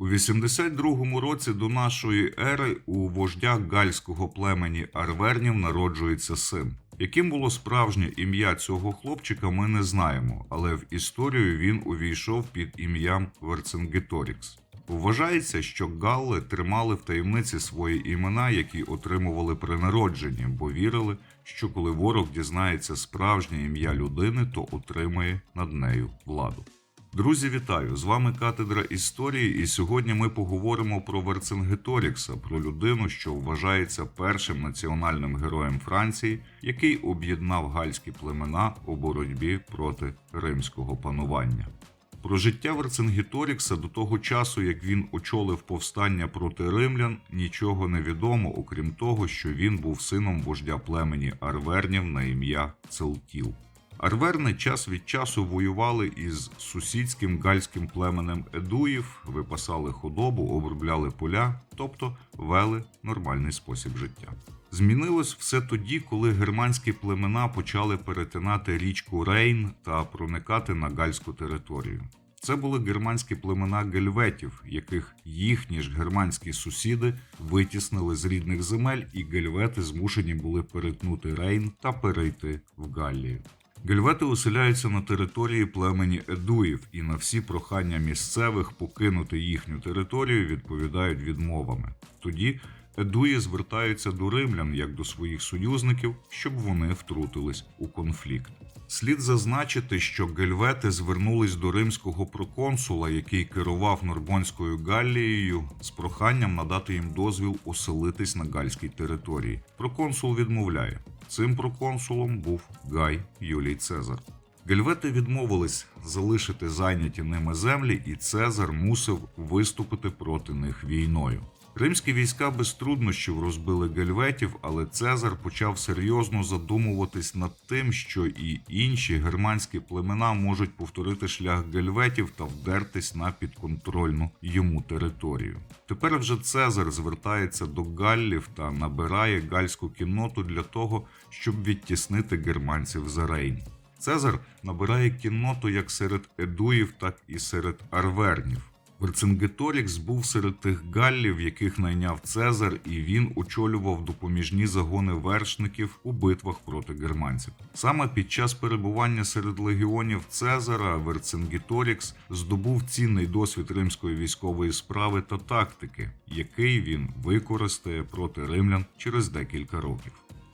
У 82 році до нашої ери у вождя гальського племені Арвернів народжується син. Яким було справжнє ім'я цього хлопчика, ми не знаємо, але в історію він увійшов під ім'ям Верцингеторікс. Вважається, що галли тримали в таємниці свої імена, які отримували при народженні, бо вірили, що коли ворог дізнається справжнє ім'я людини, то отримає над нею владу. Друзі, вітаю! З вами катедра історії, і сьогодні ми поговоримо про Верцингеторікса, про людину, що вважається першим національним героєм Франції, який об'єднав гальські племена у боротьбі проти римського панування. Про життя Верцингеторікса до того часу, як він очолив повстання проти римлян, нічого не відомо, окрім того, що він був сином вождя племені Арвернів на ім'я Целтіл. Арверни час від часу воювали із сусідським гальським племенем Едуїв, випасали худобу, обробляли поля, тобто вели нормальний спосіб життя. Змінилось все тоді, коли германські племена почали перетинати річку Рейн та проникати на гальську територію. Це були германські племена гельветів, яких їхні ж германські сусіди витіснили з рідних земель, і гельвети змушені були перетнути Рейн та перейти в Галлію. Гельвети оселяються на території племені Едуїв, і на всі прохання місцевих покинути їхню територію відповідають відмовами. Тоді Едуї звертаються до римлян як до своїх союзників, щоб вони втрутились у конфлікт. Слід зазначити, що гельвети звернулись до римського проконсула, який керував Норбонською Галлією, з проханням надати їм дозвіл оселитись на гальській території. Проконсул відмовляє. Цим проконсулом був Гай Юлій Цезар. Гельвети відмовились залишити зайняті ними землі, і Цезар мусив виступити проти них війною. Римські війська без труднощів розбили гельветів, але Цезар почав серйозно задумуватись над тим, що і інші германські племена можуть повторити шлях гельветів та вдертись на підконтрольну йому територію. Тепер вже Цезар звертається до галлів та набирає гальську кінноту для того, щоб відтіснити германців за Рейн. Цезар набирає кінноту як серед едуїв, так і серед арвернів. Верцингеторікс був серед тих галлів, яких найняв Цезар, і він очолював допоміжні загони вершників у битвах проти германців. Саме під час перебування серед легіонів Цезара Верцингеторікс здобув цінний досвід римської військової справи та тактики, який він використає проти римлян через декілька років.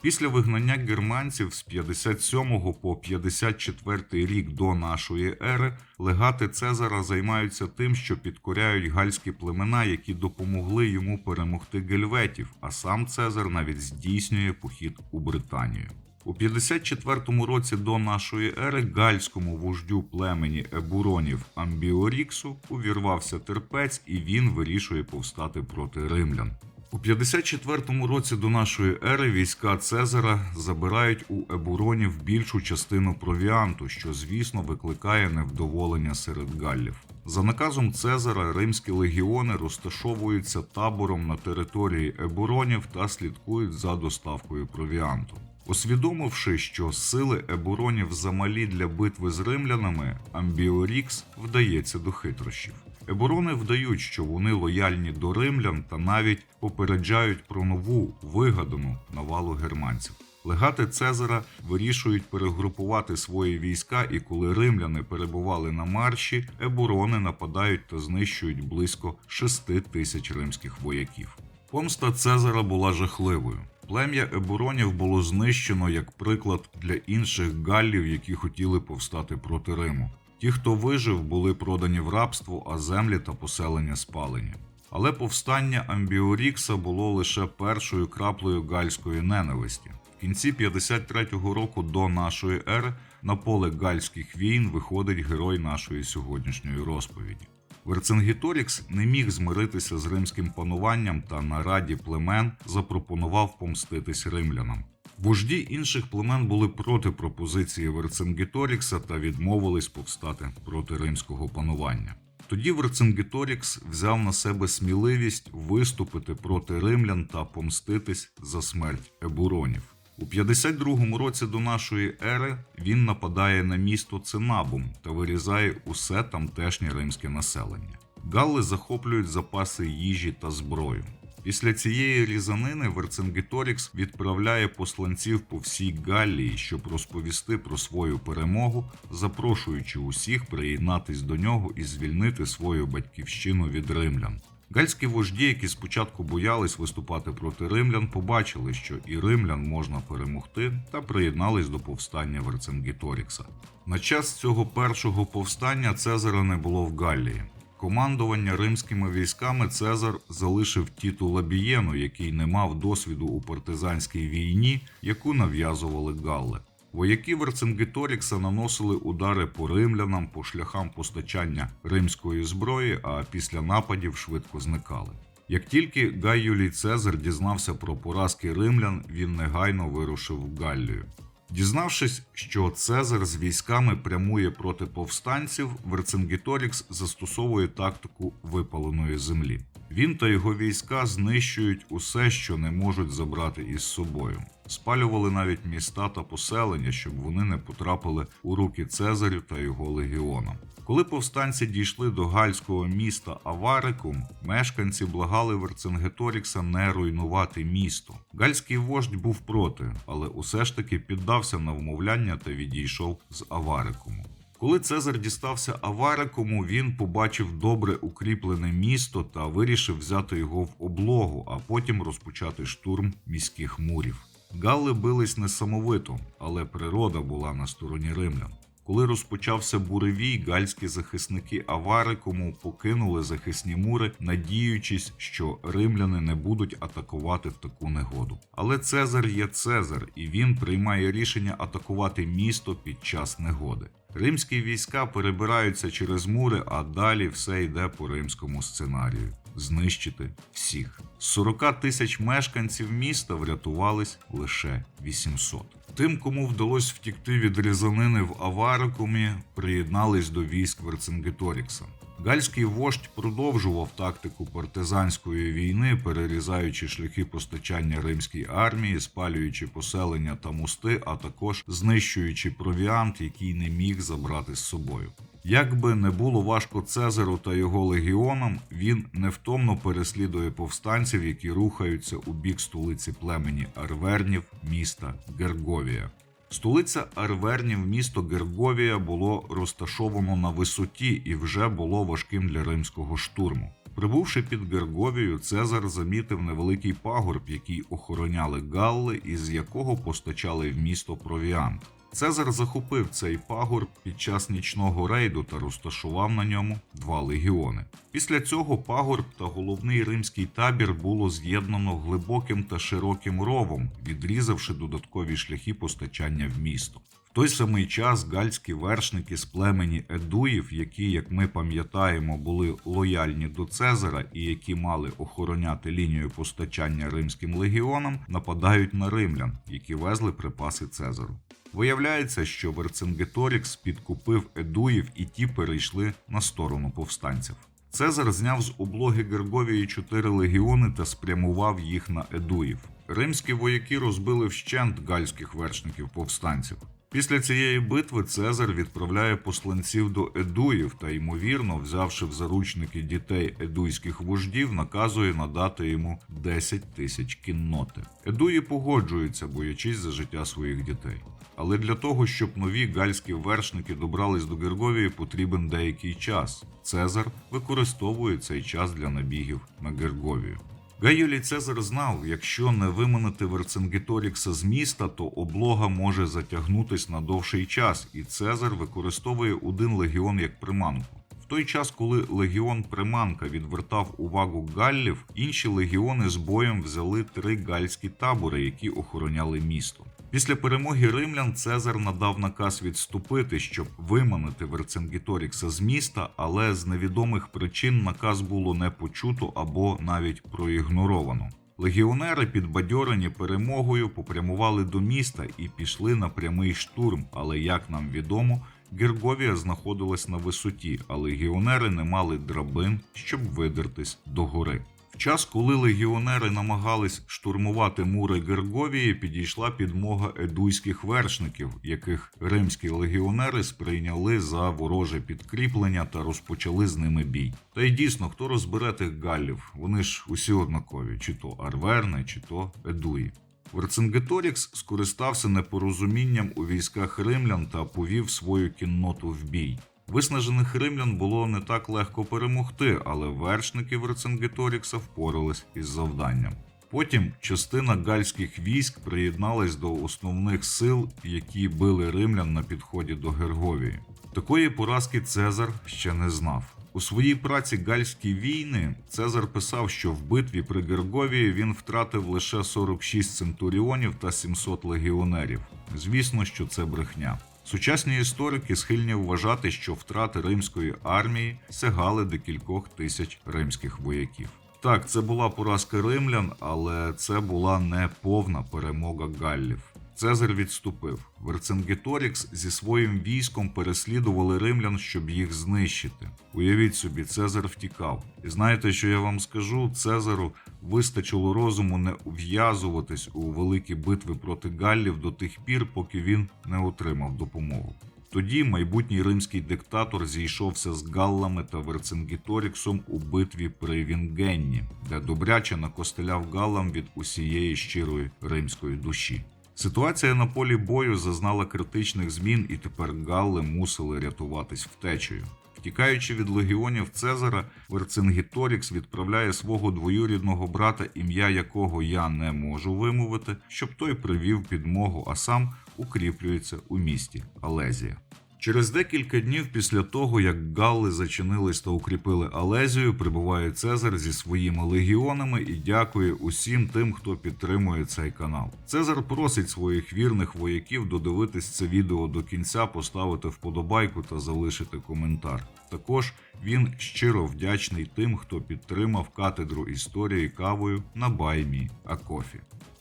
Після вигнання германців з 57 по 54 рік до нашої ери легати Цезара займаються тим, що підкоряють гальські племена, які допомогли йому перемогти гельветів, а сам Цезар навіть здійснює похід у Британію. У 54 році до нашої ери гальському вождю племені ебуронів Амбіоріксу увірвався терпець, і він вирішує повстати проти римлян. У 54 році до нашої ери війська Цезара забирають у ебуронів більшу частину провіанту, що, звісно, викликає невдоволення серед галлів. За наказом Цезара римські легіони розташовуються табором на території ебуронів та слідкують за доставкою провіанту. Усвідомивши, що сили ебуронів замалі для битви з римлянами, Амбіорікс вдається до хитрощів. Ебурони вдають, що вони лояльні до римлян та навіть попереджають про нову вигадану навалу германців. Легати Цезара вирішують перегрупувати свої війська, і коли римляни перебували на марші, ебурони нападають та знищують близько 6 тисяч римських вояків. Помста Цезара була жахливою. Плем'я ебуронів було знищено як приклад для інших галлів, які хотіли повстати проти Риму. Ті, хто вижив, були продані в рабство, а землі та поселення спалені. Але повстання Амбіорікса було лише першою краплею гальської ненависті. В кінці 53-го року до нашої ери на поле гальських війн виходить герой нашої сьогоднішньої розповіді. Верцингеторікс не міг змиритися з римським пануванням та на раді племен запропонував помститись римлянам. Вожді інших племен були проти пропозиції Верцингеторікса та відмовились повстати проти римського панування. Тоді Верцингеторікс взяв на себе сміливість виступити проти римлян та помститись за смерть ебуронів. У 52 році до нашої ери він нападає на місто Цинабум та вирізає усе тамтешнє римське населення. Галли захоплюють запаси їжі та зброю. Після цієї різанини Верцингеторікс відправляє посланців по всій Галлії, щоб розповісти про свою перемогу, запрошуючи усіх приєднатись до нього і звільнити свою батьківщину від римлян. Гальські вожді, які спочатку боялись виступати проти римлян, побачили, що і римлян можна перемогти, та приєднались до повстання Верцингеторікса. На час цього першого повстання Цезаря не було в Галлії. Командування римськими військами Цезар залишив Тіту Лабієну, який не мав досвіду у партизанській війні, яку нав'язували Галли. Вояки Верцингеторікса наносили удари по римлянам по шляхам постачання римської зброї, а після нападів швидко зникали. Як тільки Гай Юлій Цезар дізнався про поразки римлян, він негайно вирушив в Галлію. Дізнавшись, що Цезар з військами прямує проти повстанців, Верцингіторікс застосовує тактику випаленої землі. Він та його війська знищують усе, що не можуть забрати із собою. Спалювали навіть міста та поселення, щоб вони не потрапили у руки Цезарю та його легіонам. Коли повстанці дійшли до гальського міста Аварикум, мешканці благали Верцингеторікса не руйнувати місто. Гальський вождь був проти, але усе ж таки піддався на вмовляння та відійшов з Аварикуму. Коли Цезар дістався Аварикуму, він побачив добре укріплене місто та вирішив взяти його в облогу, а потім розпочати штурм міських мурів. Галли бились несамовито, але природа була на стороні римлян. Коли розпочався буревій, гальські захисники Аварикуму покинули захисні мури, надіючись, що римляни не будуть атакувати в таку негоду. Але Цезар є Цезар, і він приймає рішення атакувати місто під час негоди. Римські війська перебираються через мури, а далі все йде по римському сценарію знищити всіх. З 40 тисяч мешканців міста врятувались лише 800. Тим, кому вдалося втікти від різанини в Аварикумі, приєднались до військ Верцингеторікса. Гальський вождь продовжував тактику партизанської війни, перерізаючи шляхи постачання римській армії, спалюючи поселення та мости, а також знищуючи провіант, який не міг забрати з собою. Як би не було важко Цезару та його легіонам, він невтомно переслідує повстанців, які рухаються у бік столиці племені Арвернів, міста Герговія. Столиця Арвернів, місто Герговія, було розташовано на висоті і вже було важким для римського штурму. Прибувши під Герговію, Цезар замітив невеликий пагорб, який охороняли галли, із якого постачали в місто провіант. Цезар захопив цей пагорб під час нічного рейду та розташував на ньому два легіони. Після цього пагорб та головний римський табір було з'єднано глибоким та широким ровом, відрізавши додаткові шляхи постачання в місто. В той самий час гальські вершники з племені Едуїв, які, як ми пам'ятаємо, були лояльні до Цезара і які мали охороняти лінію постачання римським легіонам, нападають на римлян, які везли припаси Цезару. Виявляється, що Верцингеторікс підкупив едуїв і ті перейшли на сторону повстанців. Цезар зняв з облоги Герговії чотири легіони та спрямував їх на едуїв. Римські вояки розбили вщент гальських вершників повстанців. Після цієї битви Цезар відправляє посланців до едуїв та, ймовірно, взявши в заручники дітей едуйських вождів, наказує надати йому 10 тисяч кінноти. Едуї погоджуються, боячись за життя своїх дітей. Але для того, щоб нові гальські вершники добрались до Герговії, потрібен деякий час. Цезар використовує цей час для набігів на Герговію. Гай Цезар знав, якщо не виманити Верцингеторікса з міста, то облога може затягнутись на довший час, і Цезар використовує один легіон як приманку. В той час, коли легіон Приманка відвертав увагу галлів, інші легіони з боєм взяли три гальські табори, які охороняли місто. Після перемоги римлян Цезар надав наказ відступити, щоб виманити Верцингеторікса з міста, але з невідомих причин наказ було не почуто або навіть проігноровано. Легіонери, підбадьорені перемогою, попрямували до міста і пішли на прямий штурм. Але як нам відомо, Герговія знаходилась на висоті, а легіонери не мали драбин, щоб видертись до гори. В час, коли легіонери намагались штурмувати мури Герговії, підійшла підмога едуйських вершників, яких римські легіонери сприйняли за вороже підкріплення та розпочали з ними бій. Та й дійсно, хто розбере тих галлів? Вони ж усі однакові, чи то арверни, чи то едуї. Верцингеторікс скористався непорозумінням у військах римлян та повів свою кінноту в бій. Виснажених римлян було не так легко перемогти, але вершники Верцингеторікса впорались із завданням. Потім частина гальських військ приєдналась до основних сил, які били римлян на підході до Герговії. Такої поразки Цезар ще не знав. У своїй праці Гальські війни Цезар писав, що в битві при Герговії він втратив лише 46 центуріонів та 700 легіонерів. Звісно, що це брехня. Сучасні історики схильні вважати, що втрати римської армії сягали до кількох тисяч римських вояків. Так, це була поразка римлян, але це була не повна перемога галлів. Цезар відступив. Верцингеторікс зі своїм військом переслідували римлян, щоб їх знищити. Уявіть собі, Цезар втікав. І знаєте, що я вам скажу? Цезару вистачило розуму не ув'язуватись у великі битви проти галлів до тих пір, поки він не отримав допомогу. Тоді майбутній римський диктатор зійшовся з галлами та Верцингеторіксом у битві при Вінгенні, де добряче накостеляв галлам від усієї щирої римської душі. Ситуація на полі бою зазнала критичних змін, і тепер галли мусили рятуватись втечею. Втікаючи від легіонів Цезара, Верцингіторікс відправляє свого двоюрідного брата, ім'я якого я не можу вимовити, щоб той привів підмогу, а сам укріплюється у місті Алезія. Через декілька днів після того, як Галли зачинились та укріпили Алезію, прибуває Цезар зі своїми легіонами і дякує усім тим, хто підтримує цей канал. Цезар просить своїх вірних вояків додивитись це відео до кінця, поставити вподобайку та залишити коментар. Також він щиро вдячний тим, хто підтримав катедру історії кавою на Баймі Акофі.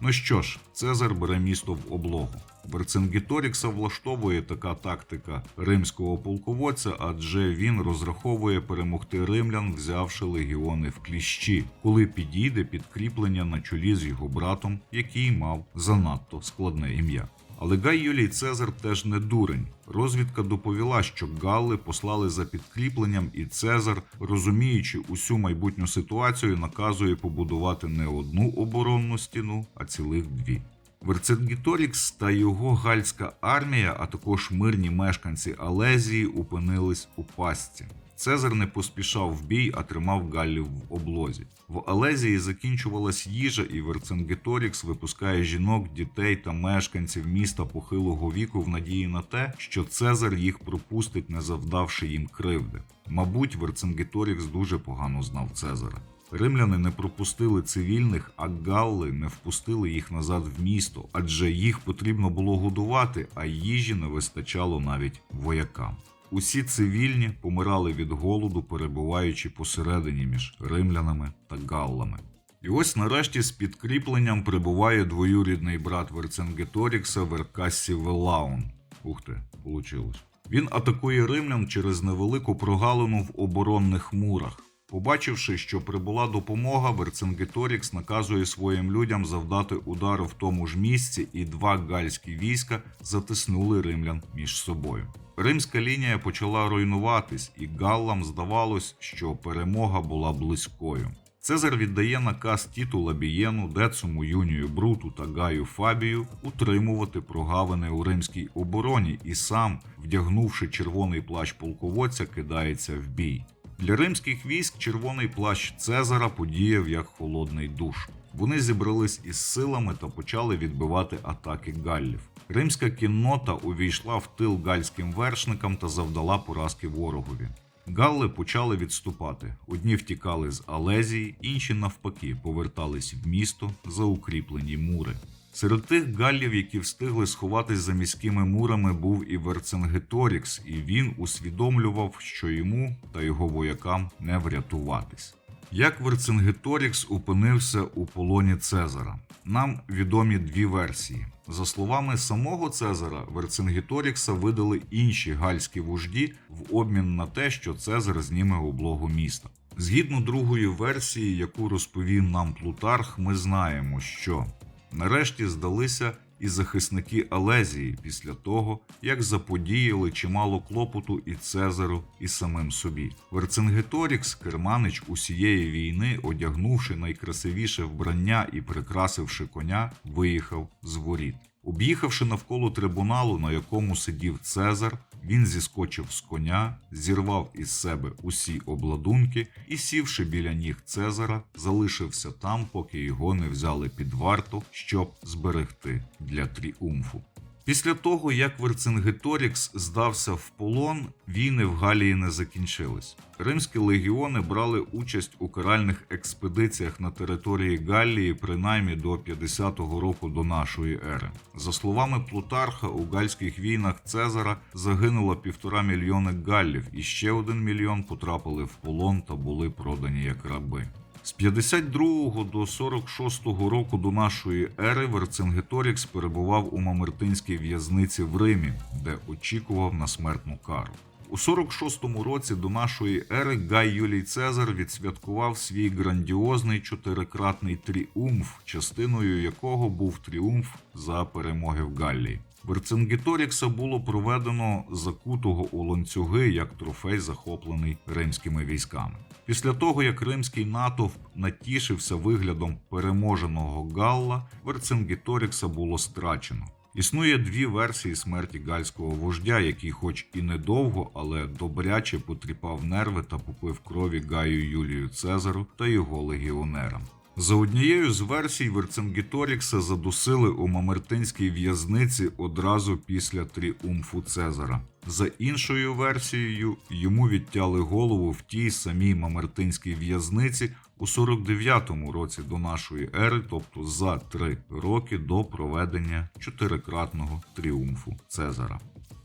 Ну що ж, Цезар бере місто в облогу. Верцингеторікса влаштовує така тактика римського полководця, адже він розраховує перемогти римлян, взявши легіони в кліщі, коли підійде підкріплення на чолі з його братом, який мав занадто складне ім'я. Але Гай Юлій Цезар теж не дурень. Розвідка доповіла, що Галли послали за підкріпленням, і Цезар, розуміючи усю майбутню ситуацію, наказує побудувати не одну оборонну стіну, а цілих дві. Верцингеторікс та його гальська армія, а також мирні мешканці Алезії, опинились у пастці. Цезар не поспішав в бій, а тримав галлів в облозі. В Алезії закінчувалась їжа, і Верцингеторікс випускає жінок, дітей та мешканців міста похилого віку в надії на те, що Цезар їх пропустить, не завдавши їм кривди. Мабуть, Верцингеторікс дуже погано знав Цезара. Римляни не пропустили цивільних, а галли не впустили їх назад в місто, адже їх потрібно було годувати, а їжі не вистачало навіть воякам. Усі цивільні помирали від голоду, перебуваючи посередині між римлянами та галлами. І ось нарешті з підкріпленням прибуває двоюрідний брат Верцингеторікса Веркассі Велаун. Ух ти, получилось. Він атакує римлян через невелику прогалину в оборонних мурах. Побачивши, що прибула допомога, Верцингеторікс наказує своїм людям завдати удар в тому ж місці, і два гальські війська затиснули римлян між собою. Римська лінія почала руйнуватись, і галлам здавалось, що перемога була близькою. Цезар віддає наказ Тіту Лабієну, Децуму Юнію Бруту та Гаю Фабію утримувати прогавини у римській обороні і сам, вдягнувши червоний плащ полководця, кидається в бій. Для римських військ червоний плащ Цезара подіяв як холодний душ. Вони зібрались із силами та почали відбивати атаки галлів. Римська кіннота увійшла в тил гальським вершникам та завдала поразки ворогові. Галли почали відступати. Одні втікали з Алезії, інші навпаки повертались в місто за укріплені мури. Серед тих галлів, які встигли сховатись за міськими мурами, був і Верцингеторікс, і він усвідомлював, що йому та його воякам не врятуватись. Як Верцингеторікс опинився у полоні Цезара? Нам відомі дві версії. За словами самого Цезара, Верцингеторікса видали інші гальські вожді в обмін на те, що Цезар зніме облогу міста. Згідно другої версії, яку розповів нам Плутарх, ми знаємо, що нарешті здалися і захисники Алезії після того, як заподіяли чимало клопоту і Цезару, і самим собі. Верцингеторікс, керманич усієї війни, одягнувши найкрасивіше вбрання і прикрасивши коня, виїхав з воріт. Об'їхавши навколо трибуналу, на якому сидів Цезар, він зіскочив з коня, зірвав із себе усі обладунки і, сівши біля ніг Цезара, залишився там, поки його не взяли під варту, щоб зберегти для тріумфу. Після того, як Верцингеторікс здався в полон, війни в Галії не закінчились. Римські легіони брали участь у каральних експедиціях на території Галлії принаймні до 50-го року до нашої ери. За словами Плутарха, у гальських війнах Цезара загинуло півтора мільйони галлів, і ще один мільйон потрапили в полон та були продані як раби. З 52 до 46 року до нашої ери Верцингеторікс перебував у Мамертинській в'язниці в Римі, де очікував на смертну кару. У 46-му році до нашої ери Гай Юлій Цезар відсвяткував свій грандіозний чотирикратний тріумф, частиною якого був тріумф за перемоги в Галлії. Верцингеторікса було проведено закутого у ланцюги як трофей, захоплений римськими військами. Після того, як римський натовп натішився виглядом переможеного Галла, Верцингеторікса було страчено. Існує дві версії смерті гальського вождя, який, хоч і недовго, але добряче потріпав нерви та попив крові Гаю Юлію Цезару та його легіонерам. За однією з версій Верцингеторікса задусили у Мамертинській в'язниці одразу після тріумфу Цезара. За іншою версією, йому відтяли голову в тій самій Мамертинській в'язниці у 49-му році до нашої ери, тобто за три роки до проведення чотирикратного тріумфу Цезара.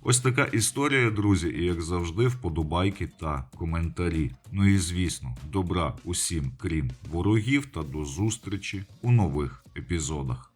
Ось така історія, друзі, і як завжди, вподобайки та коментарі. Ну і звісно, добра усім, крім ворогів, та до зустрічі у нових епізодах.